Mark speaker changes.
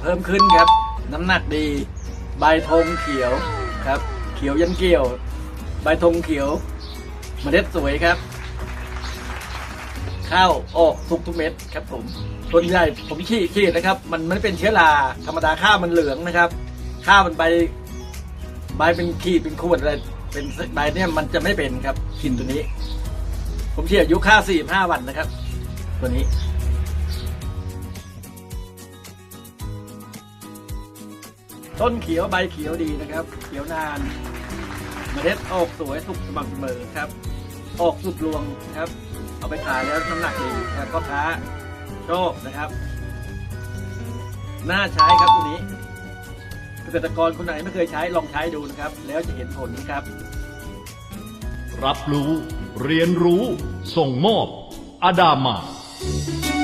Speaker 1: เพิ่มขึ้นครับ น้ำหนักดี ใบธงเขียวครับ เขียวยันเกี่ยว ใบธงเขียวเมล็ดสวยครับ ข้าวออกทุกทุกเม็ดครับผมส่วนใหญ่ผมฉีดฉีดนะครับ มันไม่เป็นเชื้อราธรรมดาข้าวมันเหลืองนะครับ ข้าวมันใบใบเป็นขีดเป็นขวดอะไรเป็นใบเนี่ยมันจะไม่เป็นครับกลินตัวนี้ ผมฉีดอายุข้าวสี่ห้าวันนะครับ ตัวนี้ ต้นเขียวใบเขียวดีนะครับ เขียวนานเมล็ดออกสวยสุกสม่ำเสมอครับ ออกสุดรวงครับ เอาไปขายแล้วน้ำหนักดีครับก็ค้าโชอบนะครับน่าใช้ครับตัวนี้เกษตรกรคนไหนไม่เคยใช้ลองใช้ดูนะครับ แล้วจะเห็นผลครับ
Speaker 2: รับรู้ เรียนรู้ ส่งมอบ อดามา「